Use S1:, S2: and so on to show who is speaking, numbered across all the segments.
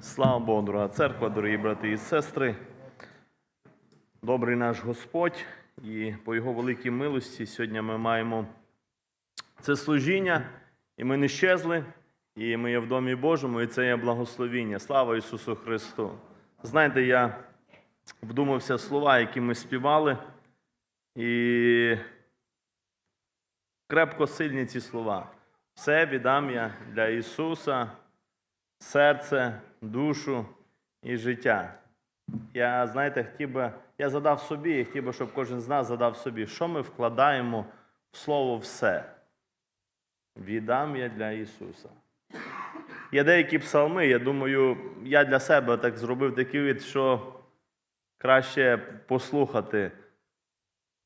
S1: Слава Богу, дорога церква, дорогі брати і сестри. Добрий наш Господь, і по Його великій милості сьогодні ми маємо це служіння, і ми не щезли, і ми є в Домі Божому, і це є благословіння. Слава Ісусу Христу! Знаєте, я вдумався в слова, які ми співали, і крепко сильні ці слова. Все віддам я для Ісуса, серце, душу і життя. Я, знаєте, хотів би, я задав собі, і хотів би, щоб кожен з нас задав собі, що ми вкладаємо в слово все. Віддам я для Ісуса. Є деякі псалми, я думаю, я для себе так зробив такий від, що краще послухати.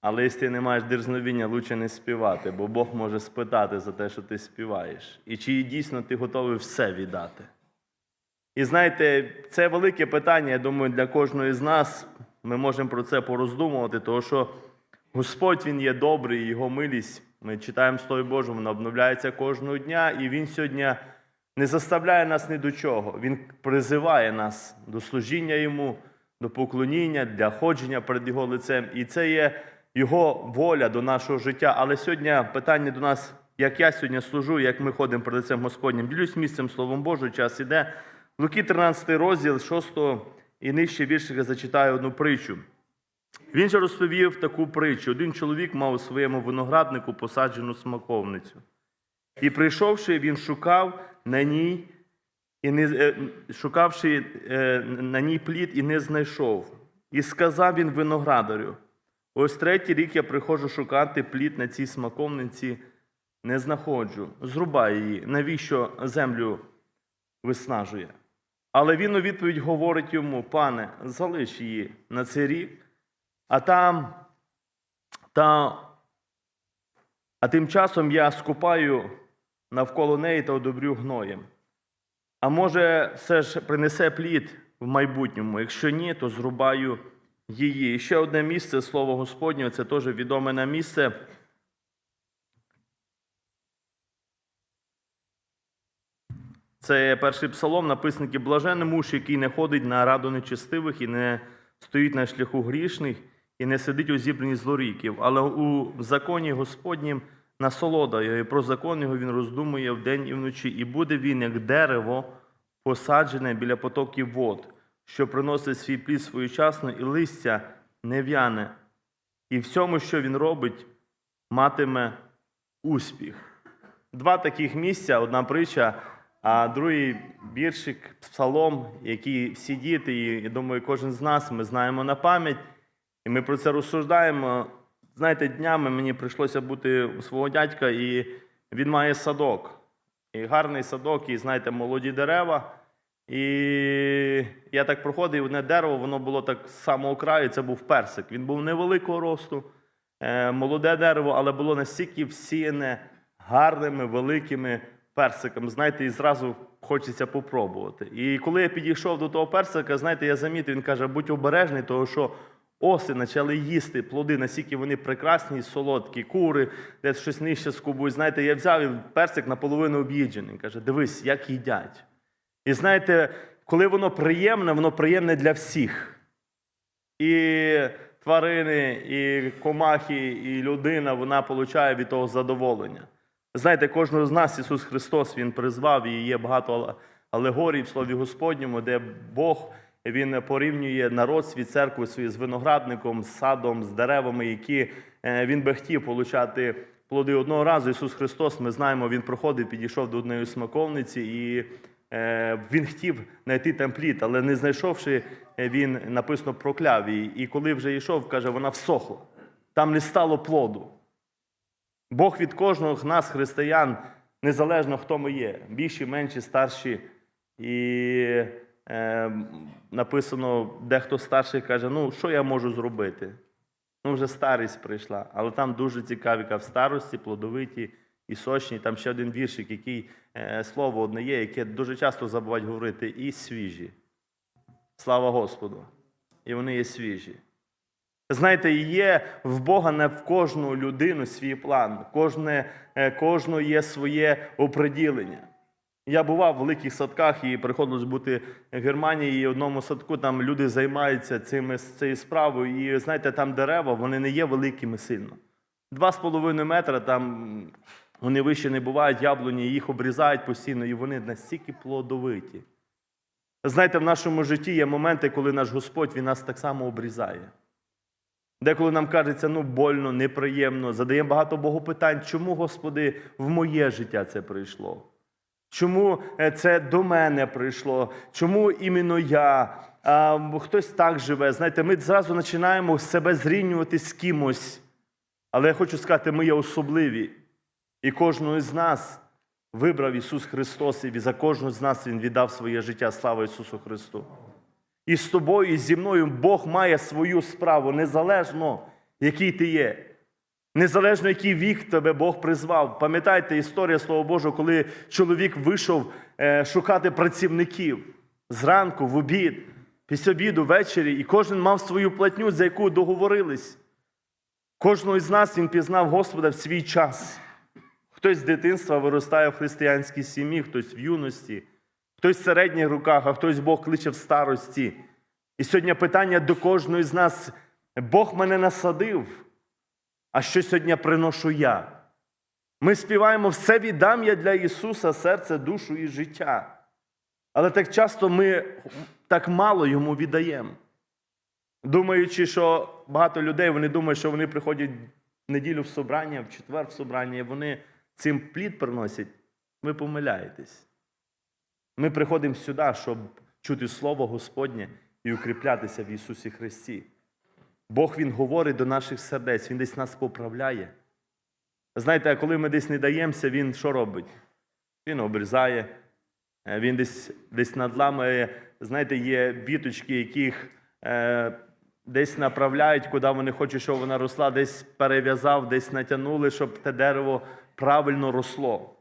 S1: Але якщо ти не маєш дерзновіння, лучше не співати, бо Бог може спитати за те, що ти співаєш. І чи дійсно ти готовий все віддати. І знаєте, це велике питання, я думаю, для кожної з нас. Ми можемо про це пороздумувати, тому що Господь Він є добрий, Його милість. Ми читаємо Слово Боже, вона обновляється кожного дня, і Він сьогодні не заставляє нас ні до чого. Він призиває нас до служіння Йому, до поклоніння, для ходження перед Його лицем. І це є Його воля до нашого життя. Але сьогодні питання до нас, як я сьогодні служу, як ми ходимо перед лицем Господнім. Ділюсь місцем Словом Божим, час іде. Луки 13 розділ, 6 і нижче віршика зачитаю одну притчу. Він же розповів таку притчу. Один чоловік мав у своєму винограднику посаджену смаковницю. І прийшовши, він шукав на ній, і не, е, шукавши е, на ній плід, і не знайшов. І сказав він виноградарю: ось третій рік я приходжу шукати плід на цій смаковниці, не знаходжу. Зрубай її, навіщо землю виснажує? Але він у відповідь говорить йому: пане, залиш її на цей рік, а там, та, а тим часом я скупаю навколо неї та одобрю гноєм. А може, все ж принесе плід в майбутньому. Якщо ні, то зрубаю її. І ще одне місце, слово Господнє, це теж відоме на місце. Це перший псалом, написаний блажений муж, який не ходить на раду нечестивих і не стоїть на шляху грішних, і не сидить у зібранні злоріків. Але у законі Господнім насолода його, і про закон його він роздумує вдень і вночі. І буде він, як дерево, посаджене біля потоків вод, що приносить свій плід своєчасно, і листя не в'яне. І всьому, що він робить, матиме успіх. Два таких місця, одна притча. А другий віршик, псалом, який всі діти, і я думаю, кожен з нас ми знаємо на пам'ять, і ми про це розсуждаємо. Знаєте, днями мені прийшлося бути у свого дядька, і він має садок. І гарний садок, і знаєте, молоді дерева. І я так проходив, одне дерево, воно було так з самого краю, це був персик. Він був невеликого росту, е, молоде дерево, але було настільки всіяне гарними, великими персиками, знаєте, і зразу хочеться попробувати. І коли я підійшов до того персика, знаєте, я замітив, він каже, будь обережний, тому що оси почали їсти плоди, настільки вони прекрасні солодкі, кури, десь щось нижче скубують. Знаєте, я взяв персик наполовину об'їджений. Каже, дивись, як їдять. І знаєте, коли воно приємне, воно приємне для всіх. І тварини, і комахи, і людина, вона отримує від того задоволення. Знаєте, кожного з нас Ісус Христос Він призвав, і є багато алегорій в Слові Господньому, де Бог Він порівнює народ свій церкву свій з виноградником, з садом, з деревами, які е, Він би хотів получати плоди одного разу. Ісус Христос, ми знаємо, Він проходив, підійшов до однієї смаковниці, і е, Він хотів знайти там плід, але не знайшовши, е, він написано прокляв її. І коли вже йшов, каже, вона всохла. Там не стало плоду. Бог від кожного з нас, християн, незалежно хто ми є, більші, менші, старші. І е, написано, дехто старший каже, ну що я можу зробити? Ну, вже старість прийшла. Але там дуже цікаві в старості, плодовиті і сочні. Там ще один віршик, який е, слово одне є, яке дуже часто забувають говорити, і свіжі. Слава Господу! І вони є свіжі. Знаєте, є в Бога не в кожну людину свій план, кожне, е, є своє оприділення. Я бував в великих садках і приходилось бути в Германії, і в одному садку там люди займаються цими, цією справою. І знаєте, там дерева вони не є великими сильно. Два з половиною метра там вони вище не бувають, яблуні, їх обрізають постійно, і вони настільки плодовиті. Знаєте, в нашому житті є моменти, коли наш Господь він нас так само обрізає. Деколи нам кажеться, ну больно, неприємно, задаємо багато Богу питань, чому, Господи, в моє життя це прийшло? Чому е, це до мене прийшло? Чому іменно я? А, хтось так живе. Знаєте, ми зразу починаємо себе зрівнювати з кимось. Але я хочу сказати, ми є особливі. І кожного з нас вибрав Ісус Христос, і за кожного з нас Він віддав своє життя. Слава Ісусу Христу! І з тобою, і зі мною Бог має свою справу, незалежно, який ти є. Незалежно, який вік тебе Бог призвав. Пам'ятаєте історія Слова Божого, коли чоловік вийшов е, шукати працівників зранку, в обід, після обіду, ввечері, і кожен мав свою платню, за яку договорились. Кожного з нас він пізнав Господа в свій час. Хтось з дитинства виростає в християнській сім'ї, хтось в юності, хтось в середніх руках, а хтось Бог кличе в старості. І сьогодні питання до кожного з нас: Бог мене насадив, а що сьогодні приношу я? Ми співаємо все віддам я для Ісуса, серце, душу і життя. Але так часто ми так мало йому віддаємо. Думаючи, що багато людей вони думають, що вони приходять в неділю в собрання, в четвер в собрання, і вони цим плід приносять. Ви помиляєтесь. Ми приходимо сюди, щоб чути Слово Господнє і укріплятися в Ісусі Христі. Бог Він говорить до наших сердець, Він десь нас поправляє. Знаєте, коли ми десь не даємося, Він що робить? Він обрізає, е, він десь, десь надламує. Знаєте, є біточки, яких е, десь направляють, куди вони хочуть, щоб вона росла, десь перев'язав, десь натягнули, щоб те дерево правильно росло.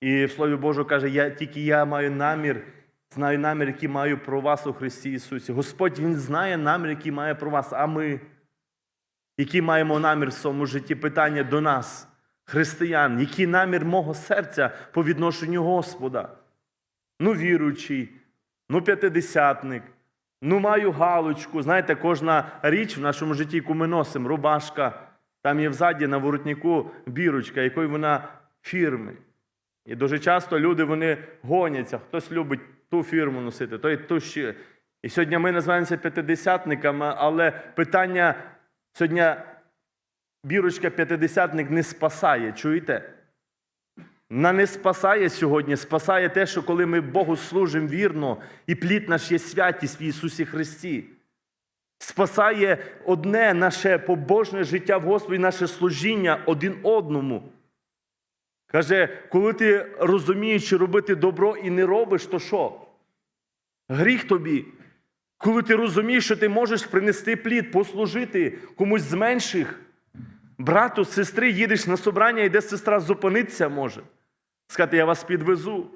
S1: І в Слові Божому каже, я, тільки я маю намір, знаю намір, який маю про вас у Христі Ісусі. Господь Він знає намір, який має про вас, а ми, які маємо намір в своєму житті, питання до нас, християн, який намір мого серця по відношенню Господа? Ну, віруючий, ну, п'ятидесятник, ну, маю галочку. Знаєте, кожна річ в нашому житті, яку ми носимо, рубашка, там є взаді на воротнику бірочка, якої вона фірми. І дуже часто люди вони гоняться. Хтось любить ту фірму носити, той ту ще. І сьогодні ми називаємося п'ятидесятниками, але питання сьогодні бірочка п'ятидесятник не спасає. Чуєте? Вона не спасає сьогодні, спасає те, що коли ми Богу служимо вірно, і плід наш є святість в Ісусі Христі. Спасає одне наше побожне життя в Господі, наше служіння один одному. Каже, коли ти розумієш, робити добро і не робиш, то що? Гріх тобі. Коли ти розумієш, що ти можеш принести плід, послужити комусь з менших, брату, сестри, їдеш на собрання, і де сестра зупинитися може. Сказати, я вас підвезу.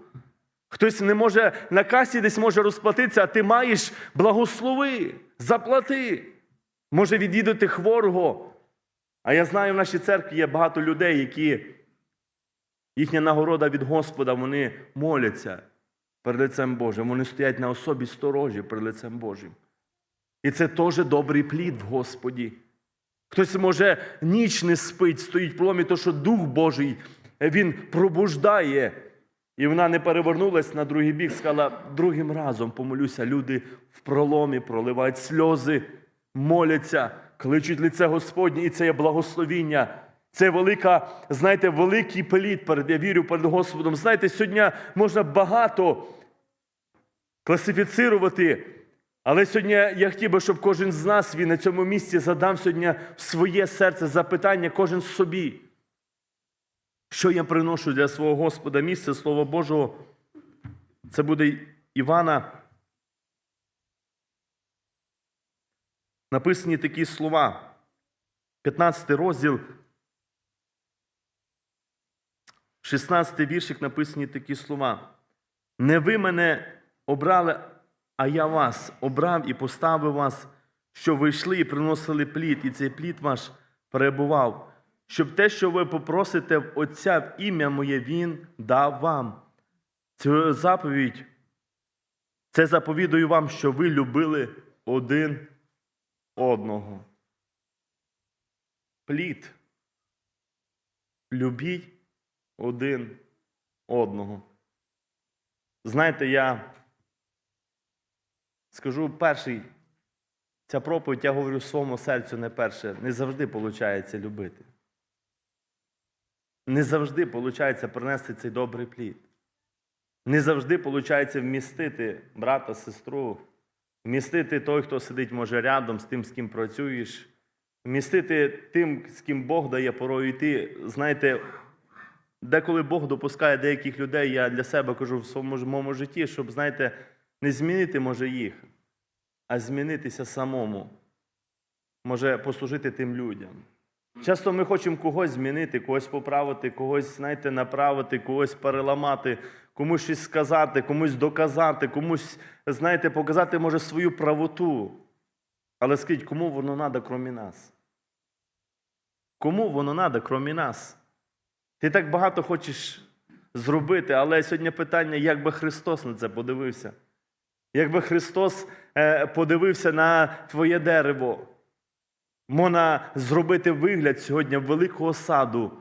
S1: Хтось не може на касі десь може розплатитися, а ти маєш благослови, заплати. Може відвідати хворого. А я знаю, в нашій церкві є багато людей, які їхня нагорода від Господа, вони моляться перед лицем Божим. Вони стоять на особі сторожі перед лицем Божим. І це теж добрий плід в Господі. Хтось може ніч не спить, стоїть в пломі, то що Дух Божий він пробуждає. І вона не перевернулась на другий бік, сказала, другим разом помолюся. Люди в проломі проливають сльози, моляться, кличуть лице Господнє, і це є благословіння. Це велика, знаєте, великий плід перед, я вірю перед Господом. Знаєте, сьогодні можна багато класифіцирувати, але сьогодні я хотів би, щоб кожен з нас він на цьому місці задав сьогодні в своє серце запитання, кожен собі. Що я приношу для свого Господа місце Слова Божого? Це буде Івана. Написані такі слова. 15 розділ. 16 віршик написані такі слова. Не ви мене обрали, а я вас обрав і поставив вас, що ви йшли і приносили плід, і цей плід ваш перебував, щоб те, що ви попросите в Отця в ім'я моє, Він дав вам. Цю заповідь, це заповідую вам, що ви любили один одного. Плід. Любіть один одного. Знаєте, я скажу перший, ця проповідь, я говорю своєму серцю не перше, не завжди виходить любити. Не завжди виходить принести цей добрий плід. Не завжди виходить вмістити брата, сестру, вмістити той, хто сидить, може, рядом з тим, з ким працюєш, вмістити тим, з ким Бог дає порою йти. Знаєте, деколи Бог допускає деяких людей, я для себе кажу в своєму житті, щоб, знаєте, не змінити може їх, а змінитися самому. Може послужити тим людям. Часто ми хочемо когось змінити, когось поправити, когось, знаєте, направити, когось переламати, комусь щось сказати, комусь доказати, комусь, знаєте, показати, може, свою правоту. Але скажіть, кому воно треба, крім нас? Кому воно треба, крім нас? Ти так багато хочеш зробити, але сьогодні питання, як би Христос на це подивився? Якби Христос е, подивився на твоє дерево, можна зробити вигляд сьогодні великого саду,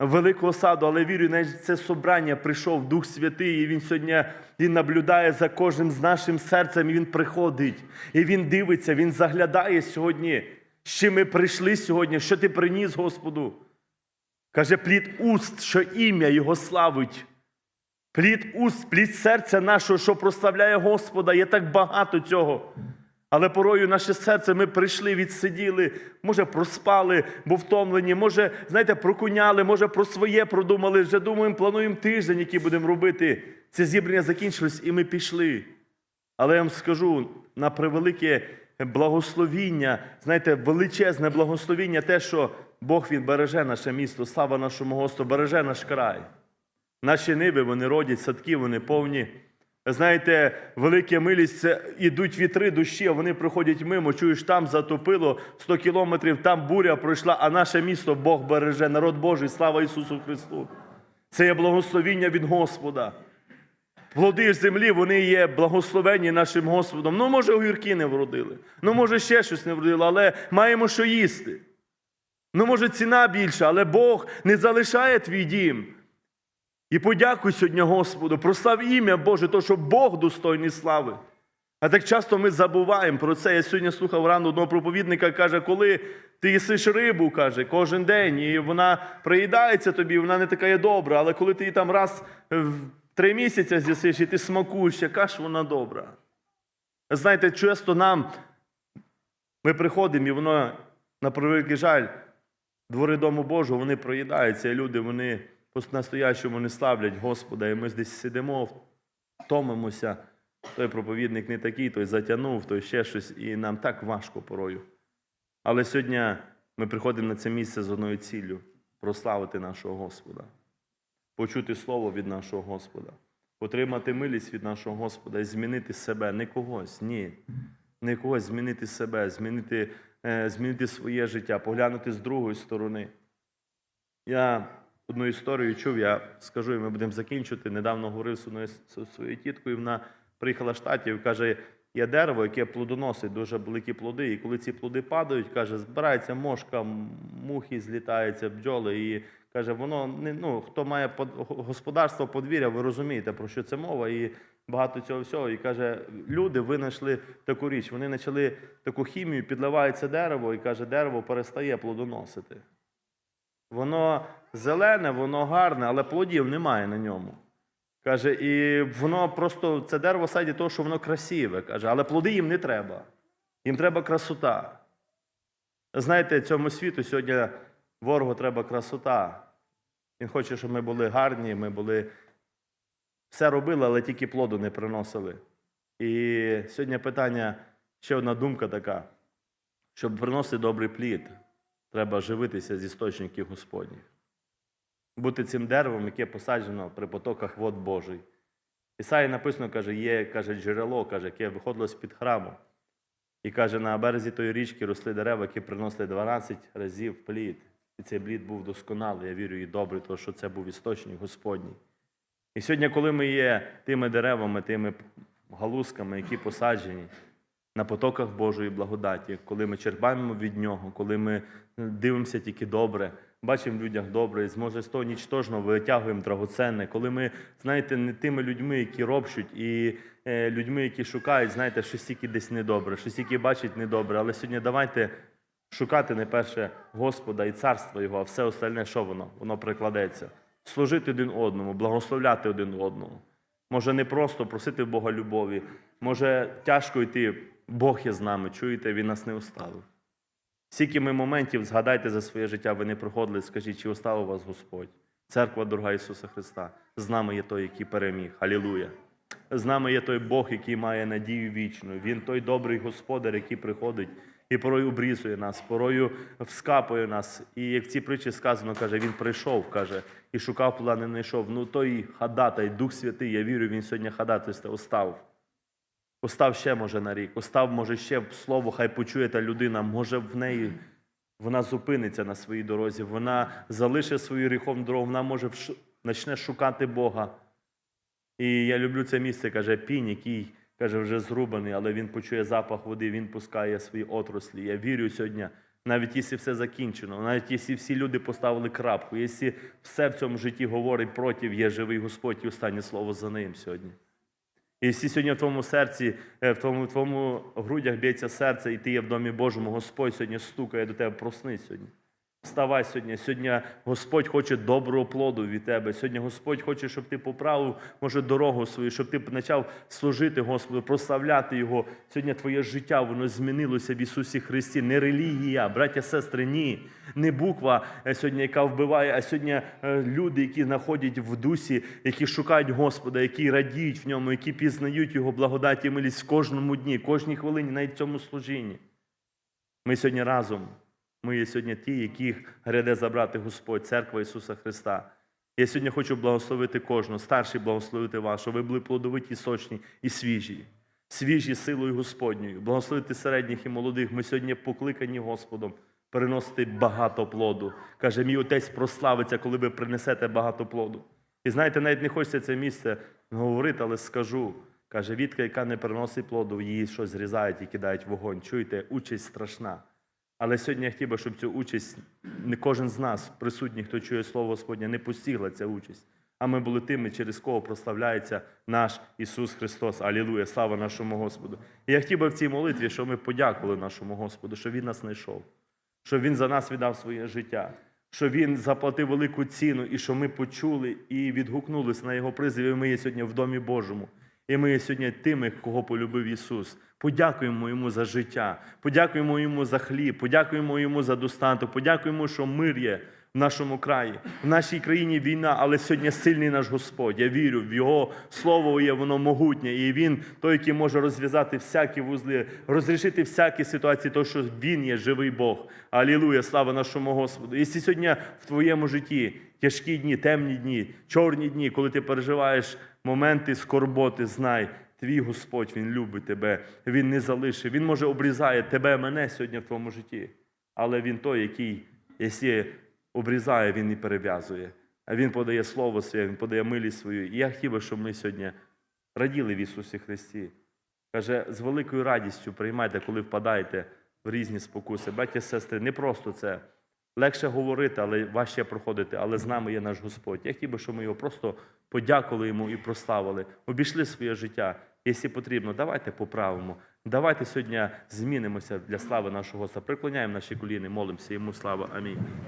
S1: великого саду, але вірю, навіть це собрання прийшов Дух Святий, і Він сьогодні він наблюдає за кожним з нашим серцем, і Він приходить, і Він дивиться, Він заглядає сьогодні, з чим ми прийшли сьогодні, що ти приніс Господу. Каже, плід уст, що ім'я Його славить. Плід уст, плід серця нашого, що прославляє Господа. Є так багато цього. Але порою наше серце ми прийшли, відсиділи, може, проспали, бо втомлені, може, знаєте, прокуняли, може, про своє продумали. Вже думаємо, плануємо тиждень, який будемо робити. Це зібрання закінчилось, і ми пішли. Але я вам скажу на превелике благословіння, знаєте, величезне благословіння, те, що Бог він береже наше місто, слава нашому Господу, береже наш край. Наші ниви, вони родять, садки, вони повні. Знаєте, велика милість це ідуть вітри душі, а вони проходять мимо. Чуєш, там затопило 100 кілометрів, там буря пройшла, а наше місто Бог береже, народ Божий, слава Ісусу Христу. Це є благословіння від Господа. Плоди землі, вони є благословенні нашим Господом. Ну, може, огірки не вродили, ну, може, ще щось не вродило, але маємо що їсти. Ну, може, ціна більша, але Бог не залишає твій дім. І подякуй сьогодні Господу, прослав ім'я Боже, то що Бог достойний слави. А так часто ми забуваємо про це. Я сьогодні слухав рано одного проповідника, каже, коли ти їсиш рибу, каже, кожен день, і вона приїдається тобі, вона не така є добра, але коли ти її там раз в три місяці з'їсиш і ти смакуєш, яка ж вона добра. Знаєте, часто нам ми приходимо, і воно, на превеликий жаль, двори Дому Божого, вони проїдаються, і люди, вони по-настоящому не славлять Господа, і ми здесь сидимо, втомимося. Той проповідник не такий, той затягнув, той ще щось, і нам так важко порою. Але сьогодні ми приходимо на це місце з одною ціллю прославити нашого Господа, почути слово від нашого Господа, отримати милість від нашого Господа і змінити себе, не когось, ні. Не когось змінити себе, змінити, змінити своє життя, поглянути з другої сторони. Я одну історію чув, я скажу, і ми будемо закінчувати. Недавно говорив з своєю тіткою. Вона приїхала з штатів каже: є дерево, яке плодоносить дуже великі плоди. І коли ці плоди падають, каже, збирається мошка, мухи злітаються, бджоли. І каже, воно не ну, хто має под- господарство подвір'я, ви розумієте, про що це мова. І багато цього всього. І каже, люди винайшли таку річ. Вони почали таку хімію, підливають це дерево, і каже, дерево перестає плодоносити. Воно зелене, воно гарне, але плодів немає на ньому. Каже, і воно просто це дерево саді того, що воно красиве. Каже, але плоди їм не треба. Їм треба красота. Знаєте, цьому світу сьогодні ворогу треба красота. Він хоче, щоб ми були гарні, ми були все робили, але тільки плоду не приносили. І сьогодні питання, ще одна думка така: щоб приносити добрий плід, треба живитися з істочників Господніх. Бути цим деревом, яке посаджено при потоках вод Божий. Ісаї написано, каже, є каже, джерело, каже, яке виходило з-під храму. І каже, на березі тої річки росли дерева, які приносили 12 разів плід. І цей плід був досконалий, я вірю, і добрий, тому що це був істочник Господній. І сьогодні, коли ми є тими деревами, тими галузками, які посаджені на потоках Божої благодаті, коли ми черпаємо від Нього, коли ми дивимося тільки добре, бачимо в людях добре, і зможе з того нічтожного витягуємо драгоценне, коли ми, знаєте, не тими людьми, які робщуть, і е, людьми, які шукають, знаєте, щось тільки десь недобре, щось тільки бачать недобре. Але сьогодні давайте шукати найперше Господа і царство Його, а все остальне, що воно? Воно прикладеться. Служити один одному, благословляти один одному. Може, не просто просити Бога любові. Може, тяжко йти, Бог є з нами, чуєте, Він нас не оставив. Скільки ми моментів згадайте за своє життя, ви не проходили, скажіть, чи оставив вас Господь? Церква дорога Ісуса Христа. З нами є той, який переміг. Халілуя. З нами є той Бог, який має надію вічну. Він той добрий господар, який приходить і порою обрізує нас, порою вскапує нас. І як в цій притчі сказано, каже, він прийшов, каже, і шукав плода, не знайшов. Ну той хадатай, Дух Святий, я вірю, він сьогодні ходатайство остав. Остав ще, може, на рік, остав, може, ще слово, хай почує та людина, може, в неї вона зупиниться на своїй дорозі, вона залишить свою гріховну дорогу, вона може почне шукати Бога. І я люблю це місце, каже, пінь, який каже, вже зрубаний, але він почує запах води, він пускає свої отрослі. Я вірю сьогодні, навіть якщо все закінчено, навіть якщо всі люди поставили крапку, якщо все в цьому житті говорить проти, є живий Господь і останнє слово за ним сьогодні. І якщо сьогодні в твоєму серці, е, в твоєму, в твоєму грудях б'ється серце, і ти є в домі Божому, Господь сьогодні стукає до тебе, проснись сьогодні. Вставай сьогодні. Сьогодні Господь хоче доброго плоду від тебе. Сьогодні Господь хоче, щоб ти поправив, може, дорогу свою, щоб ти почав служити Господу, прославляти Його. Сьогодні твоє життя воно змінилося в Ісусі Христі. Не релігія, браття, сестри, ні. Не буква е, сьогодні, яка вбиває, а сьогодні е, люди, які знаходять в дусі, які шукають Господа, які радіють в ньому, які пізнають Його благодаті і милість в кожному дні, кожній хвилині, навіть в цьому служінні. Ми сьогодні разом. Ми є сьогодні ті, яких гряде забрати Господь, церква Ісуса Христа. Я сьогодні хочу благословити кожного, старший благословити вас, щоб ви були плодовиті, сочні і свіжі, свіжі силою Господньою, благословити середніх і молодих. Ми сьогодні покликані Господом переносити багато плоду. Каже, мій отець прославиться, коли ви принесете багато плоду. І знаєте, навіть не хочеться це місце говорити, але скажу. Каже, вітка, яка не приносить плоду, її щось зрізають і кидають в вогонь. Чуєте, участь страшна. Але сьогодні я хотів би, щоб цю участь не кожен з нас, присутніх, хто чує слово Господнє, не постігла ця участь. А ми були тими, через кого прославляється наш Ісус Христос. Алілуя, слава нашому Господу. І я хотів би в цій молитві, щоб ми подякували нашому Господу, що Він нас знайшов, що Він за нас віддав своє життя, що Він заплатив велику ціну, і що ми почули і відгукнулися на Його призив. І ми є сьогодні в Домі Божому. І ми сьогодні тими, кого полюбив Ісус. Подякуємо Йому за життя, подякуємо Йому за хліб, подякуємо Йому за достаток, подякуємо, що мир є в нашому краї. В нашій країні війна, але сьогодні сильний наш Господь. Я вірю, в Його слово є воно могутнє, і Він той, який може розв'язати всякі вузли, розрішити всякі ситуації, тому що Він є живий Бог. Алілуя, слава нашому Господу. Якщо сьогодні в твоєму житті тяжкі дні, темні дні, чорні дні, коли ти переживаєш моменти скорботи, знай, твій Господь, Він любить тебе, Він не залишить. Він може обрізає тебе, мене сьогодні в твоєму житті. Але Він той, який, якщо обрізає, він і перев'язує. А Він подає слово своє, Він подає милість свою. І я хотів би, щоб ми сьогодні раділи в Ісусі Христі. Каже, з великою радістю приймайте, коли впадаєте в різні спокуси. Браття, сестри, не просто це. Легше говорити, але важче проходити. Але з нами є наш Господь. Я хотів би, щоб ми його просто подякували йому і прославили. Обійшли своє життя. Якщо потрібно, давайте поправимо. Давайте сьогодні змінимося для слави нашого Господа. Приклоняємо наші коліни, молимося йому слава. Амінь.